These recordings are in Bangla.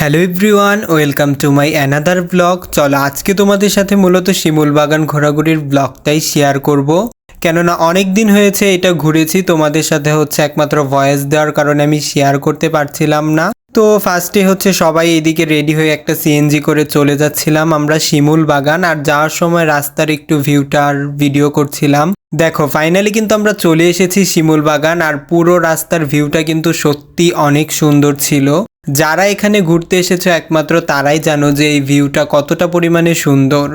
Hello everyone, welcome to my another blog. চলো আজকে তোমাদের সাথে মূলত শিমুল বাগান ঘোরাঘুরির ব্লগটাই শেয়ার করব। কেননা অনেক দিন হয়েছে এটা ঘুরেছি, তোমাদের সাথে হচ্ছে একমাত্র ভয়েস দেওয়ার কারণে আমি শেয়ার করতে পারছিলাম না। তো ফার্স্টে হচ্ছে সবাই এদিকে রেডি হয়ে একটা সিএনজি করে চলে যাচ্ছিলাম আমরা শিমুল বাগান আর যাওয়ার সময় রাস্তার একটু ভিউটার ভিডিও করছিলাম। দেখো ফাইনালি কিন্তু আমরা চলে এসেছি শিমুল বাগান আর পুরো রাস্তার ভিউটা কিন্তু সত্যি অনেক সুন্দর ছিল। যারা এখানে ঘুরতে এসেছে একমাত্র তারাই জানো যে এই ভিউটা কতটা পরিমাণে সুন্দর।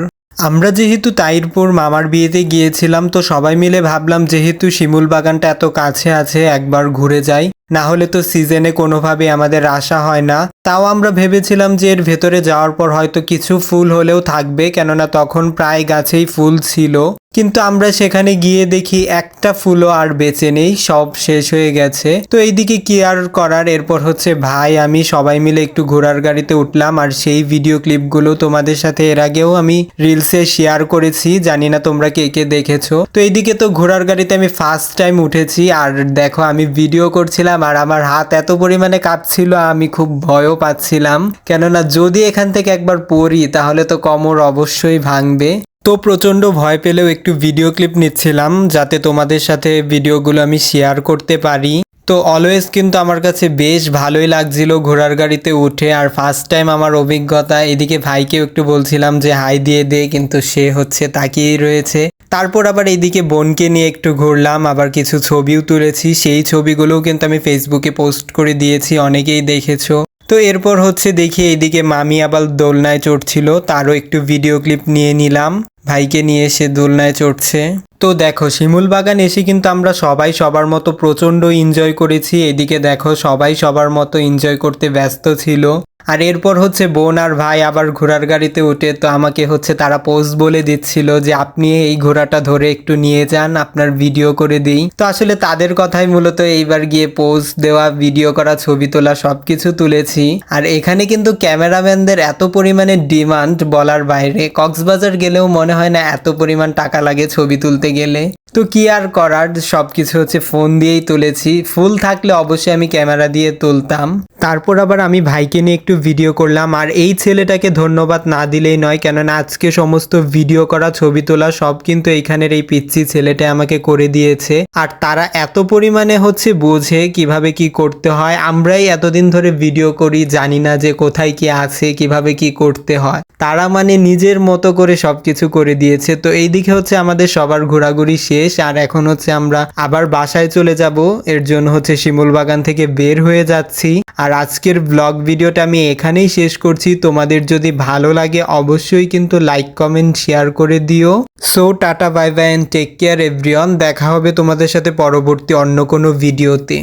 আমরা যেহেতু তাইরপুর মামার বিয়েতে গিয়েছিলাম, তো সবাই মিলে ভাবলাম যেহেতু শিমুল বাগানটা এত কাছে আছে, একবার ঘুরে যাই। না হলে তো সিজনে কোনোভাবে আমাদের আসা হয় না। তাও আমরা ভেবেছিলাম যে এর ভেতরে যাওয়ার পর হয়তো কিছু ফুল হলেও থাকবে, কেননা তখন প্রায় গাছেই ফুল ছিল। কিন্তু আমরা সেখানে গিয়ে দেখি একটা ফুলও আর বেঁচে নেই, সব শেষ হয়ে গেছে। তো এইদিকে কি আর করার, এরপর হচ্ছে ভাই, আমি সবাই মিলে একটু ঘোড়ার গাড়িতে উঠলাম আর সেই ভিডিও ক্লিপগুলো তোমাদের সাথে এর আগেও আমি রিলসে শেয়ার করেছি, জানি না তোমরা কে কে দেখেছ। তো এইদিকে তো ঘোড়ার গাড়িতে আমি ফার্স্ট টাইম উঠেছি আর দেখো আমি ভিডিও করছিলাম আর আমার হাত এত পরিমাণে কাঁপছিল, আমি খুব ভয়ও পাচ্ছিলাম। কেননা যদি এখান থেকে একবার পড়ি, তাহলে তো কোমর অবশ্যই ভাঙবে। তো প্রচণ্ড ভয় পেলেও একটু ভিডিও ক্লিপ নিচ্ছিলাম যাতে তোমাদের সাথে ভিডিওগুলো আমি শেয়ার করতে পারি। তো অলওয়েজ কিন্তু আমার কাছে বেশ ভালোই লাগছিল ঘোড়ার গাড়িতে উঠে আর ফার্স্ট টাইম আমার অভিজ্ঞতা। এদিকে ভাইকেও একটু বলছিলাম যে হাই দিয়ে দে। কিন্তু সে হচ্ছে তাকিয়েই রয়েছে। তারপর আবার এইদিকে বোনকে নিয়ে একটু ঘুরলাম, আবার কিছু ছবিও তুলেছি। সেই ছবিগুলোও কিন্তু আমি ফেসবুকে পোস্ট করে দিয়েছি, অনেকেই দেখেছ। তো এরপর হচ্ছে দেখি এইদিকে মামি আবার দোলনায় চড়ছিল, তারও একটু ভিডিও ক্লিপ নিয়ে নিলাম। ভাইকে নিয়ে এসে দোলনায় চড়ছে। তো দেখো, শিমুল বাগান এসে কিন্তু আমরা সবাই সবার মতো প্রচণ্ড এনজয় করেছি। এদিকে দেখো, সবাই সবার মতো এনজয় করতে ব্যস্ত ছিল। আর এরপর হচ্ছে বোন আর ভাই আবার ঘোড়ার গাড়িতে উঠে, তো আমাকে হচ্ছে তারা পোজ বলে দিচ্ছিল যে, আপনি এই ঘোড়াটা ধরে একটু নিয়ে যান, আপনার ভিডিও করে দিই। তো আসলে তাদের কথাই মূলত এইবার গিয়ে পোজ দেওয়া ভিডিও করা, ছবি তোলা, সবকিছু তুলেছি। আর এখানে কিন্তু ক্যামেরাম্যানদের এত পরিমাণে ডিমান্ড বলার বাইরে। কক্সবাজার গেলেও মনে হয় না এত পরিমাণ টাকা লাগে ছবি তুলতে গেলে। তো কি আর করার? সব কিছু হচ্ছে ফোন দিয়েই তুলেছি। ফুল থাকলে অবশ্যই আমি ক্যামেরা দিয়ে তুলতাম। তারপর আবার আমি ভাইকে নিয়ে একটু ভিডিও করলাম। আর এই ছেলেটাকে ধন্যবাদ না দিলেই নয়, কেননা আজকে সমস্ত ভিডিও করা, ছবি তোলা সব কিন্তু এইখানের এই পিচ্ছি ছেলেটা আমাকে করে দিয়েছে। আর তারা এত পরিমাণে হচ্ছে বোঝে কীভাবে কি করতে হয়। আমরাই এতদিন ধরে ভিডিও করি, জানি না যে কোথায় কি আছে, কীভাবে কি করতে হয়। তারা মানে নিজের মতো করে সবকিছু করে দিয়েছে। তো এইদিকে হচ্ছে আমাদের সবার ঘোরাঘুরি শেষ, আর এখন হচ্ছে আমরা আবার বাসায় চলে যাব। এর জন্য হচ্ছে শিমুল বাগান থেকে বের হয়ে যাচ্ছি। আর আজকের ব্লগ ভিডিওটা আমি এখানেই শেষ করছি। তোমাদের যদি ভালো লাগে অবশ্যই কিন্তু লাইক কমেন্ট শেয়ার করে দিও। So tata bye bye and take care everyone দেখা হবে তোমাদের সাথে পরবর্তী অন্য কোনো ভিডিওতে।